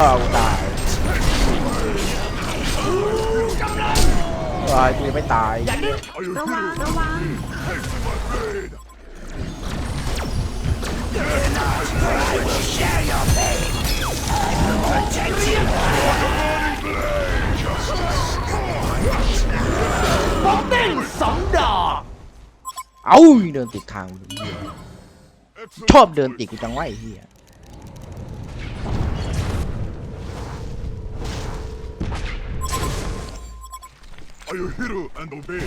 เอาตายตายกูยังไม่ตาย ระวังระวังผมเด้งสองดอกเอ้าเดินติดทางชอบเดินติดกูจังวะไอ้เหี้ย Are you hero and obey?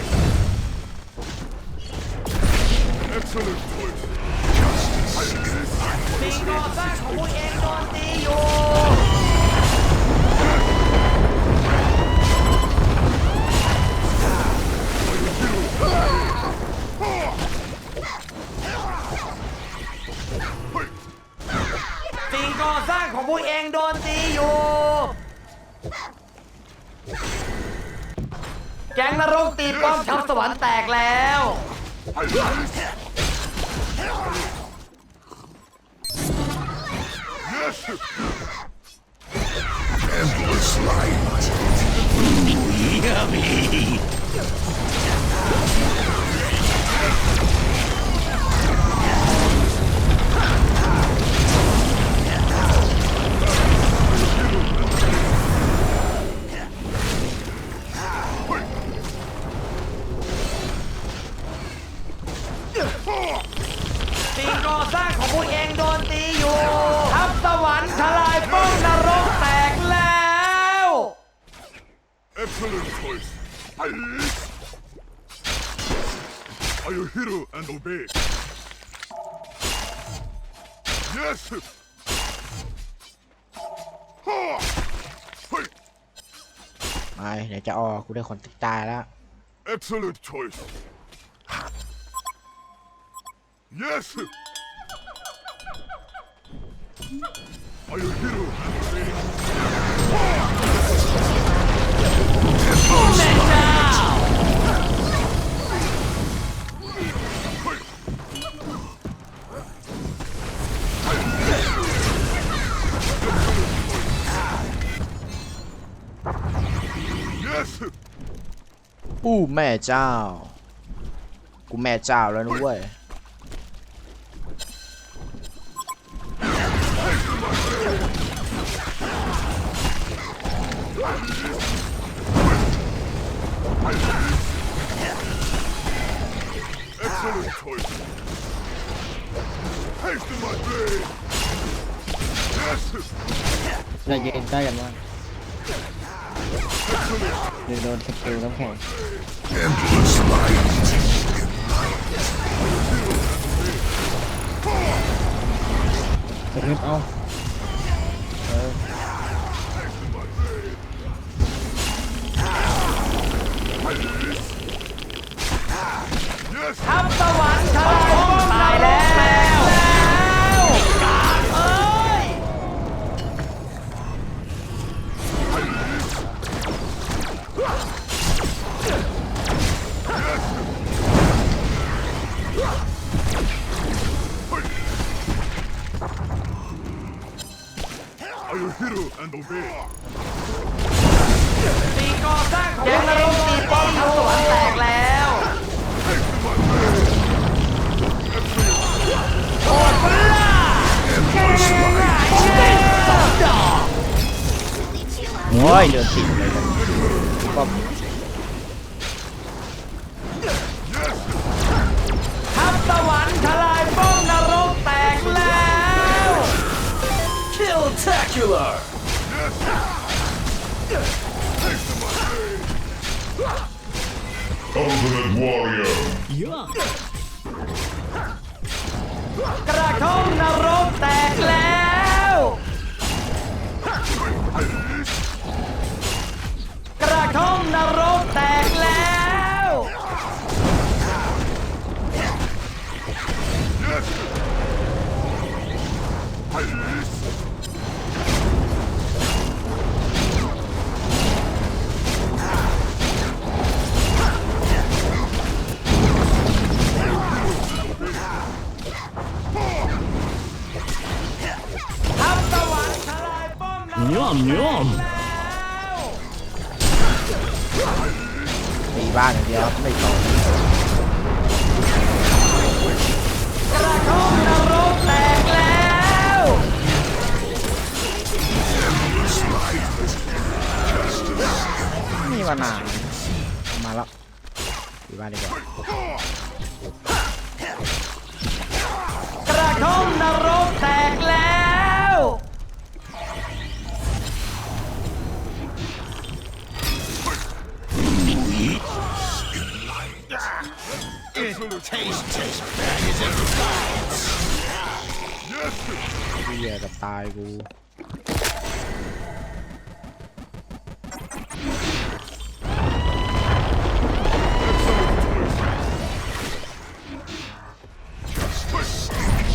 Excellent choice. สิ่งก่อสร้างของพวกเองโดนตีอยู่ สิ่งก่อสร้างของพวกเองโดนตีอยู่ แก๊งนรกตีป้อมทับสวรรค์แตกแล้ว Yes! Endless light. Ah! Are you hero and obey? Yes! Ha! Hey! ไม่เดี๋ยวจะออกกูได้คนติดตายแล้ว Excellent choice. Yes! Are you hero and obey? อู้แม่เจ้า กูแม่เจ้าแล้วนะเว้ย Excellent choice. Haste my blade. Yes! เรายืนใกล้กันมา กหรือโดนสกิลน้ำแข็ง Endless light. กระทึบเอาเออ and obey? สิ่งก่อสร้างของแก๊งนรกตีป้อมทัพสวรรค์แตกแล้ว Haste my blade. โอดปลา Endless light. ผมเด้งสองดอกโอ้ยเดินติดเลยกันก็ทัพสวรรค์ทลายป้อมนรกแตกแล้ว Kill Tacular Ultimate warrior. กระทงนรกแตกแล้ว กระทงนรกแตกแล้วทั พสวรรค์ทลายป้อมตีบ้านอย่างเดียวครับไม่ตกระทงนรกแตกแล้วนี่มานานมาแล้วตีบ้านดีกว่า กระทงนรกแตก เฮียกับตายกู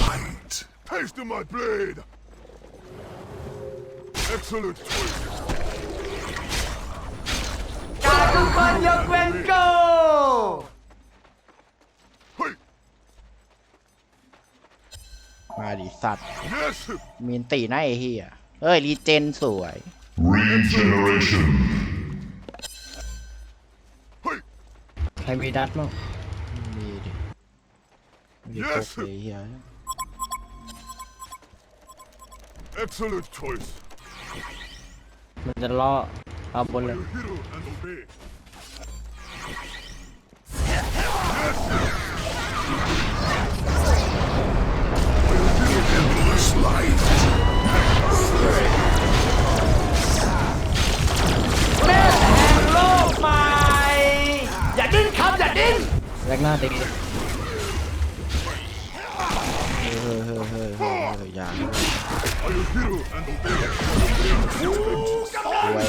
Light. Taste of my blade! Excellent choice! กาทุกคนยกเว้นกู Hey! มาดิสัตว์ Yes! มีนตีหน้าไอ้เฮียเอ้ยรีเจนสวย Regeneration. Hey! ใครมีดัดมั้งมีดิมีครบเลยไอ้เฮีย Excellent choice! มันจะล่อเอาบนเลย Your hero and obey! Endless light. แม่แหงโลกใหม่อย่าดิ้นครับ อย่าดิ้นแรกหน้าตีเฮ้ยเฮ้ยเฮ้ยเฮ้ยเฮ้ยเฮ้ยอย่า Are your hero and obey! ไว้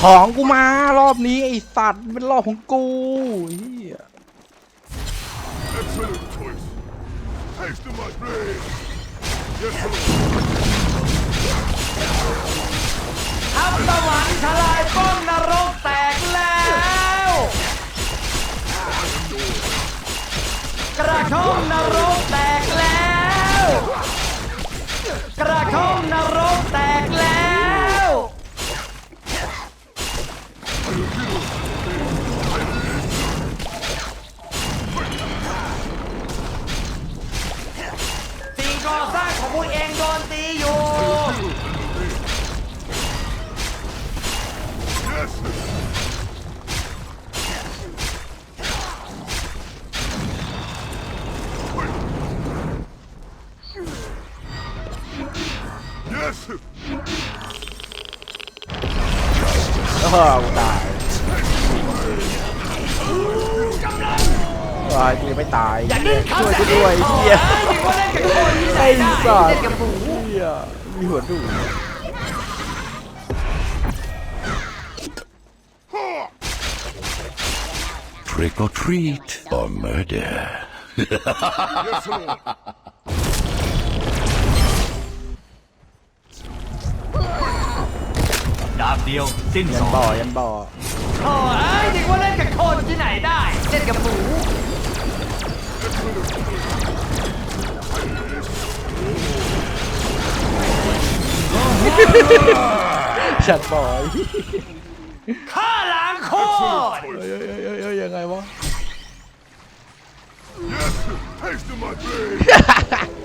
ของกูมารอบนี้ไอสัตว์เป็นรอบของกูเฮีย Taste of my blade! Yes, Lord! ทับสวรรค์ทลายป้อมนรกแตกแล้ว กระทงนรกแตกแล้ว กระทงนรกแตก ออกูตายตายกูยังไม่ตายช่วยกูด้วยโอ้เฮียยยิงว่าเล่นกับคนที่ไอ้สัตเล่ว์นกับหมูเฮียมีหัวดูด Trick or treat or murder. ดาบเดียว สิ้นยัสนองบ่อยันบ่อโอ้ยยิงว่าเล่นกับคนที่ไหนได้ เล่นกับหมูฉันบ่อยข้าล้างโคตรเฮ้ยเฮ้ยเฮ้ยเฮ้ยยังไงวะ Yes! Taste of my blade!